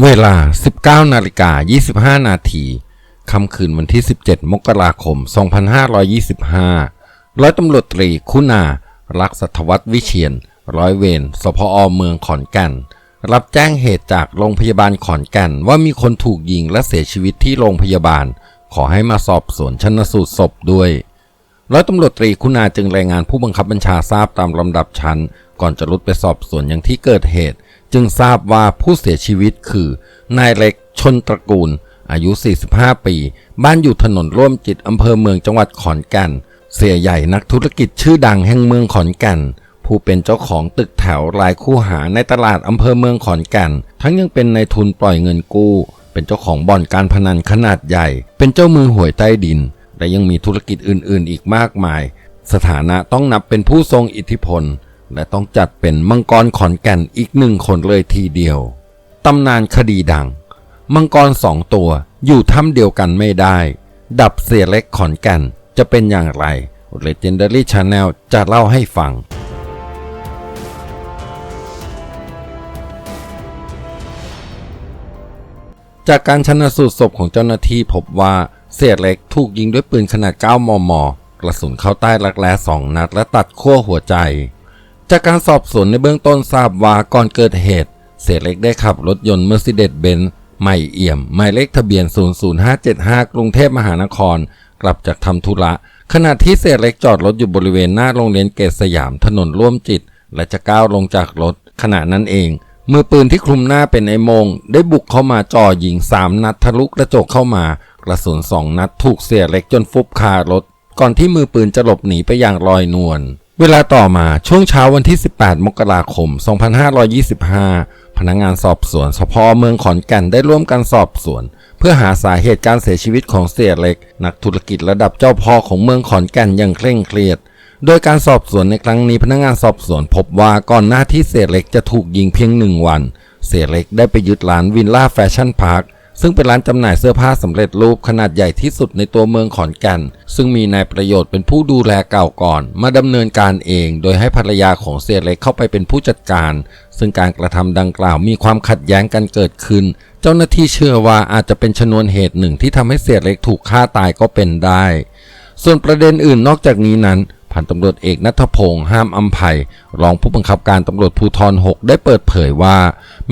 เวลา 19 นาฬิกา 25 นาทีค่ำคืนวันที่ 17 มกราคม 2525 ร้อยตำรวจตรีคุณา รักษทวัฒน์วิเชียน ร้อยเวร สพอเมืองขอนแก่น รับแจ้งเหตุจากโรงพยาบาลขอนแก่นว่ามีคนถูกยิงและเสียชีวิตที่โรงพยาบาล ขอให้มาสอบสวนชันสูตรศพด้วย ร้อยตำรวจตรีคุณาจึงรายงานผู้บังคับบัญชาทราบตามลำดับชั้น ก่อนจะรุดไปสอบสวนอย่างที่เกิดเหตุ จึงทราบว่าผู้เสียชีวิตคือนายเล็กชนตระกูล อายุ 45 ปี บ้านอยู่ถนนร่วมจิตอำเภอเมืองจังหวัดขอนแก่น เสียใหญ่นักธุรกิจชื่อดังแห่งเมืองขอนแก่น ผู้เป็นเจ้าของตึกแถวรายคู่หาในตลาดอำเภอเมืองขอนแก่น ทั้งยังเป็นนายทุนปล่อยเงินกู้ เป็นเจ้าของบ่อนการพนันขนาดใหญ่ เป็นเจ้ามือหวยใต้ดิน และยังมีธุรกิจอื่นๆ อีกมากมาย สถานะต้องนับเป็นผู้ทรงอิทธิพล และต้องจัดเป็นมังกรขอนแก่นอีกหนึ่งคนเลยทีเดียว ตำนานคดีดัง มังกรสองตัวอยู่ถ้ำเดียวกันไม่ได้ ดับเสียเล็กขอนแก่นจะเป็นอย่างไร Legendary Channel จะเล่าให้ฟังจากการชันสูตรศพของเจ้าหน้าที่พบว่าเสียเล็กถูกยิงด้วยปืนขนาด 9 มม กระสุนเข้าใต้รักแร้สองนัดและตัดขั้วหัวใจ จากการสอบสวนในเบื้องต้นทราบว่าก่อนเกิดเหตุ เสียเล็กได้ขับรถยนต์ Mercedes-Benz ใหม่เอี่ยม หมายเลขทะเบียน 00575 กรุงเทพมหานคร กลับจากทำธุระ ขณะที่เสียเล็กจอดรถอยู่บริเวณหน้าโรงเรียนเกษสยามถนนร่วมจิต และจะก้าวลงจากรถ ขณะนั้นเอง มือปืนที่คลุมหน้าเป็นไอ้โมง ได้บุกเข้ามาจ่อยิงสามนัดทะลุกระจกเข้ามากระสุนสองนัดถูกเสียเล็กจนฟุบคารถ ก่อนที่มือปืนจะหลบหนีไปอย่างลอยนวล เวลาต่อมาช่วงเช้าวันที่ 18 มกราคม 2525 พนักงานสอบสวนสพเมืองขอนแก่นได้ร่วมกันสอบสวน เพื่อหาสาเหตุการเสียชีวิตของเสียเล็ก นักธุรกิจระดับเจ้าพ่อของเมืองขอนแก่นอย่างเคร่งเครียด โดยการสอบสวนในครั้งนี้พนักงานสอบสวนพบว่าก่อนหน้าที่เสียเล็กจะถูกยิงเพียงหนึ่งวัน เสียเล็กได้ไปยึดร้านวินล่าแฟชั่นพาร์ค ซึ่งเป็นร้านจำหน่ายเสื้อผ้าสำเร็จรูปขนาดใหญ่ที่สุดในตัวเมืองขอนแก่น ซึ่งมีนายประโยชน์เป็นผู้ดูแลเก่าก่อน มาดำเนินการเอง โดยให้ภรรยาของเสียเล็กเข้าไปเป็นผู้จัดการ ซึ่งการกระทำดังกล่าวมีความขัดแย้งกันเกิดขึ้น เจ้าหน้าที่เชื่อว่าอาจจะเป็นชนวนเหตุหนึ่งที่ทำให้เสียเล็กถูกฆ่าตายก็เป็นได้ ส่วนประเด็นอื่นนอกจากนี้นั้นพันตำรวจเอกนัทพงษ์ห้ามอัมภัยรองผู้บังคับการตำรวจภูธร6ได้เปิดเผยว่า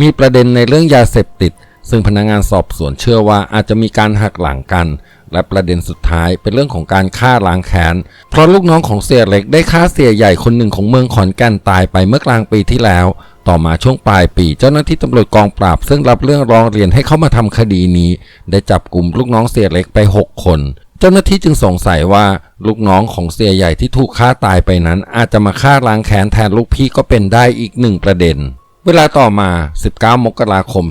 มีประเด็นในเรื่องยาเสพติด ซึ่งพนักงานสอบสวนเชื่อว่าอาจจะมีการหักหลังกัน และประเด็นสุดท้ายเป็นเรื่องของการฆ่าล้างแค้น เพราะลูกน้องของเสียเล็กได้ฆ่าเสียใหญ่คนหนึ่งของเมืองขอนแก่นตายไปเมื่อกลางปีที่แล้ว ต่อมาช่วงปลายปีเจ้าหน้าที่ตำรวจกองปราบ ซึ่งรับเรื่องร้องเรียนให้เข้ามาทำคดีนี้ ได้จับกลุ่มลูกน้องเสียเล็กไป 6 คนเจ้าหน้าที่จึงสงสัยว่าลูกน้องของเสียใหญ่ที่ถูกฆ่าตายไปนั้น อาจจะมาฆ่าล้างแค้นแทนลูกพี่ก็เป็นได้อีกหนึ่งประเด็น เวลาต่อมา 19 มกราคม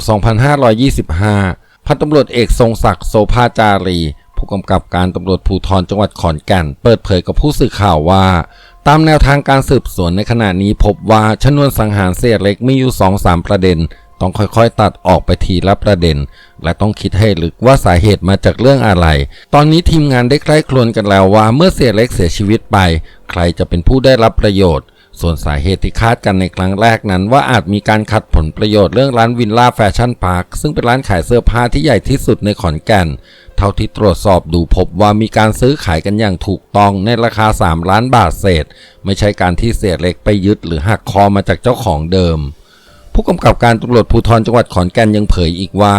2525 พันตำรวจเอกทรงศักดิ์โสภาจารี ผู้กำกับการตำรวจภูธรจังหวัดขอนแก่น เปิดเผยกับผู้สื่อข่าวว่า ตามแนวทางการสืบสวนในขณะนี้พบว่าชนวนสังหารเสียเล็กมีอยู่ 2-3 ประเด็น ต้องค่อยๆ ตัดออกไปทีละประเด็น และต้องคิดให้ลึกว่าสาเหตุมาจากเรื่องอะไร ตอนนี้ทีมงานได้ใกล้ครวนกันแล้วว่าเมื่อเสียเล็กเสียชีวิตไป ใครจะเป็นผู้ได้รับประโยชน์ ส่วนสาเหตุที่คาดกันในครั้งแรกนั้น ว่าอาจมีการขัดผลประโยชน์เรื่องร้านวินล่าแฟชั่นพาร์คซึ่งเป็นร้านขายเสื้อผ้าที่ใหญ่ที่สุดในขอนแก่น เท่าที่ตรวจสอบดูพบว่ามีการซื้อขายกันอย่างถูกต้องในราคา 3 ล้านบาทเศษ ไม่ใช่การที่เสียเล็กไปยึดหรือหักคอมาจากเจ้าของเดิม ผู้กำกับการตำรวจภูธรจังหวัดขอนแก่นยังเผยอีกว่า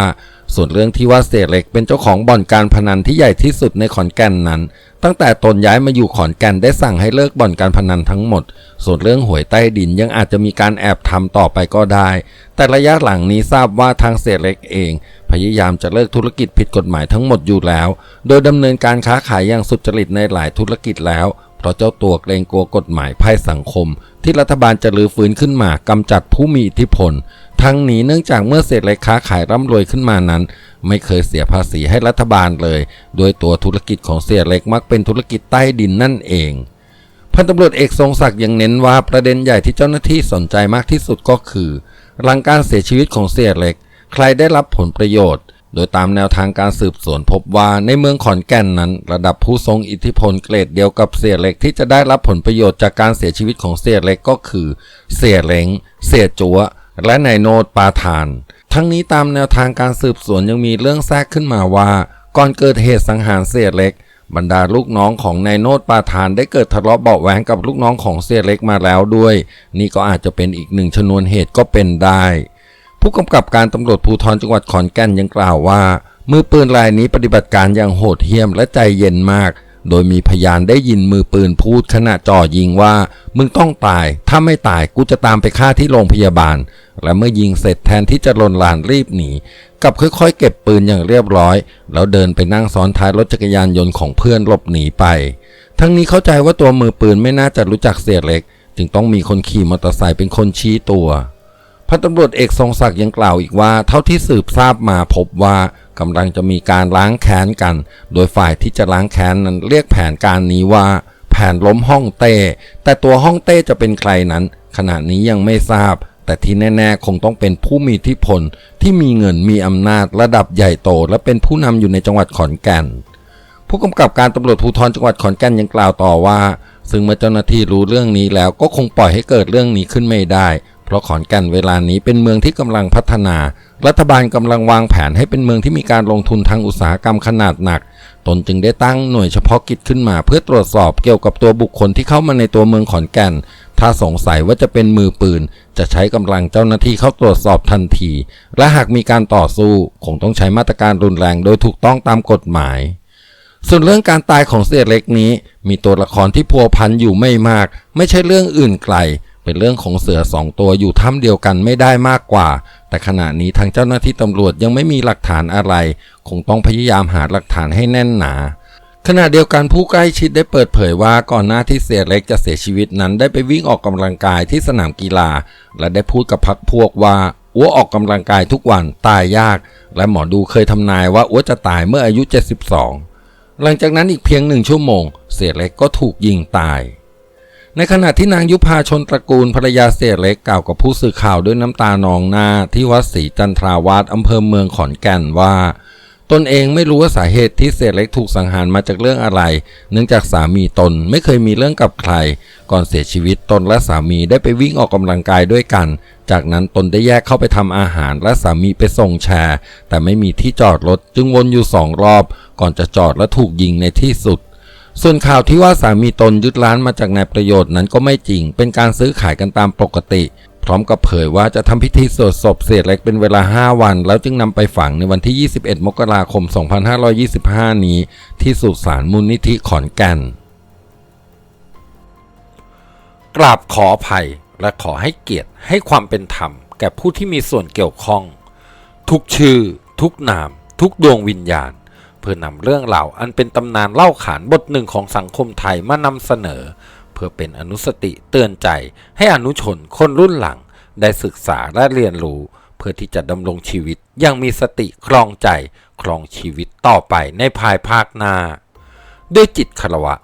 ส่วนเรื่องที่ว่าเสียเล็กเป็นเจ้าของบ่อนการพนันที่ใหญ่ที่สุดในขอนแก่นนั้น ตั้งแต่ตนย้ายมาอยู่ขอนแก่นได้สั่งให้เลิกบ่อนการพนันทั้งหมด ส่วนเรื่องหวยใต้ดินยังอาจจะมีการแอบทำต่อไปก็ได้ แต่ระยะหลังนี้ทราบว่าทางเสียเล็กเอง พยายามจะเลิกธุรกิจผิดกฎหมายทั้งหมดอยู่แล้ว โดยดำเนินการค้าขายอย่างสุจริตในหลายธุรกิจแล้ว เพราะเจ้าตัวเกรงกลัวกฎหมายภัยสังคม ที่รัฐบาลจะรื้อฟื้นขึ้นมากำจัดผู้มีอิทธิพล ทั้งนี้เนื่องจากเมื่อเศรษฐกิจค้าขายร่ำรวยขึ้นมานั้น ไม่เคยเสียภาษีให้รัฐบาลเลย โดยตัวธุรกิจของเสียเล็กมักเป็นธุรกิจใต้ดินนั่นเองพันตำรวจเอกทรงศักดิ์ยังเน้นว่าประเด็นใหญ่ที่เจ้าหน้าที่สนใจมากที่สุดก็คือ หลังการเสียชีวิตของเสียเล็ก ใครได้รับผลประโยชน์ โดยตามแนวทางการสืบสวนพบว่าในเมืองขอนแก่นนั้น ระดับผู้ทรงอิทธิพลเกรดเดียวกับเสียเล็กที่จะได้รับผลประโยชน์จากการเสียชีวิตของเสียเล็กก็คือ เสียเล้ง เสียจัวและนายโนดปาทาน ทั้งนี้ตามแนวทางการสืบสวนยังมีเรื่องแทรกขึ้นมาว่า ก่อนเกิดเหตุสังหารเสียเล็ก บรรดาลูกน้องของนายโนดปาทานได้เกิดทะเลาะเบาะแหวงกับลูกน้องของเสียเล็กมาแล้วด้วย นี่ก็อาจจะเป็นอีกหนึ่งชนวนเหตุก็เป็นได้ ผู้กำกับการตำรวจภูธรจังหวัดขอนแก่นยังกล่าวว่า มือปืนรายนี้ปฏิบัติการอย่างโหดเหี้ยมและใจเย็นมาก โดยมีพยานได้ยินมือปืนพูดขณะจ่อยิงว่า มึงต้องตาย ถ้าไม่ตายกูจะตามไปฆ่าที่โรงพยาบาล และเมื่อยิงเสร็จแทนที่จะลนลานรีบหนีกลับค่อยๆ เก็บปืนอย่างเรียบร้อย แล้วเดินไปนั่งซ้อนท้ายรถจักรยานยนต์ของเพื่อนหลบหนีไป ทั้งนี้เข้าใจว่าตัวมือปืนไม่น่าจะรู้จักเสียเล็ก จึงต้องมีคนขี่มอเตอร์ไซค์เป็นคนชี้ตัว พันตำรวจเอกทรงศักดิ์ยังกล่าวอีกว่า เท่าที่สืบทราบมาพบว่ากำลังจะมีการล้างแค้นกัน โดยฝ่ายที่จะล้างแค้นนั้นเรียกแผนการนี้ว่า แผนล้มห้องเต้ แต่ตัวห้องเต้จะเป็นใครนั้น ขณะนี้ยังไม่ทราบ แต่ที่แน่ ๆ คงต้องเป็นผู้มีอิทธิพลที่มีเงินมีอำนาจระดับใหญ่โต และเป็นผู้นำอยู่ในจังหวัดขอนแก่น ผู้กำกับการตำรวจภูธรจังหวัดขอนแก่นยังกล่าวต่อว่า ซึ่งเมื่อเจ้าหน้าที่รู้เรื่องนี้แล้วก็คงปล่อยให้เกิดเรื่องนี้ขึ้นไม่ได้ ราะขอนแก่นเวลานี้เป็นเมืองที่กำลังพัฒนา รัฐบาลกำลังวางแผนให้เป็นเมืองที่มีการลงทุนทางอุตสาหกรรมขนาดหนัก ตนจึงได้ตั้งหน่วยเฉพาะกิจขึ้นมา เพื่อตรวจสอบเกี่ยวกับตัวบุคคลที่เข้ามาในตัวเมืองขอนแก่น ถ้าสงสัยว่าจะเป็นมือปืน จะใช้กำลังเจ้าหน้าที่เข้าตรวจสอบทันที และหากมีการต่อสู้คงต้องใช้มาตรการรุนแรงโดยถูกต้องตามกฎหมายส่วนเรื่องการตายของเสียเล็กนี้ มีตัวละครที่พัวพันอยู่ไม่มาก ไม่ใช่เรื่องอื่นไกล เป็นเรื่องของเสือสองตัวอยู่ถ้ำเดียวกันไม่ได้มากกว่า แต่ขณะนี้ทางเจ้าหน้าที่ตำรวจยังไม่มีหลักฐานอะไร คงต้องพยายามหาหลักฐานให้แน่นหนาขณะเดียวกันผู้ใกล้ชิดได้เปิดเผยว่าก่อนหน้าที่เสียเล็กจะเสียชีวิตนั้นได้ไปวิ่งออกกำลังกายที่สนามกีฬา และได้พูดกับพักพวกว่าอ้วออกกำลังกายทุกวันตายยาก และหมอดูเคยทำนายว่าอ้วจะตายเมื่ออายุ 72 หลังจากนั้นอีกเพียงหนึ่งชั่วโมง เสียเล็กก็ถูกยิงตาย ในขณะที่นางยุพาชนตระกูลภรรยาเสียเล็กกล่าวกับผู้สื่อข่าวด้วยน้ำตานองหน้าที่วัดศรีจันทราวาสอำเภอเมืองขอนแก่นว่า ตนเองไม่รู้ว่าสาเหตุที่เสียเล็กถูกสังหารมาจากเรื่องอะไร เนื่องจากสามีตนไม่เคยมีเรื่องกับใคร ก่อนเสียชีวิตตนและสามีได้ไปวิ่งออกกำลังกายด้วยกัน จากนั้นตนได้แยกเข้าไปทำอาหารและสามีไปส่งแชร์ แต่ไม่มีที่จอดรถจึงวนอยู่สองรอบ ก่อนจะจอดและถูกยิงในที่สุด ส่วนข่าวที่ว่าสามีตนยึดร้านมาจากนายประโยชน์นั้นก็ไม่จริง เป็นการซื้อขายกันตามปกติ พร้อมกับเผยว่าจะทำพิธีสวดศพเสียเล็กเป็นเวลา 5 วัน แล้วจึงนำไปฝังในวันที่ 21 มกราคม 2525 นี้ ที่สุสานมูลนิธิขอนแก่นกราบขออภัยและขอให้เกียรติให้ความเป็นธรรม แก่ผู้ที่มีส่วนเกี่ยวข้อง ทุกชื่อ ทุกนาม ทุกดวงวิญญาณ เพื่อนำเรื่องราอันเป็นตำนานเล่าขานบทหนึ่งของสังคมไทยมานำเสนอ เพื่อเป็นอนุสติเตือนใจให้อนุชนคนรุ่นหลัง ได้ศึกษาและเรียนรู้ เพื่อที่จะดำรงชีวิตอยังมีสติครองใจครองชีวิตต่อไปในภายภาคหน้า ด้วยจิตคารวะ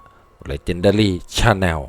Legendary Channel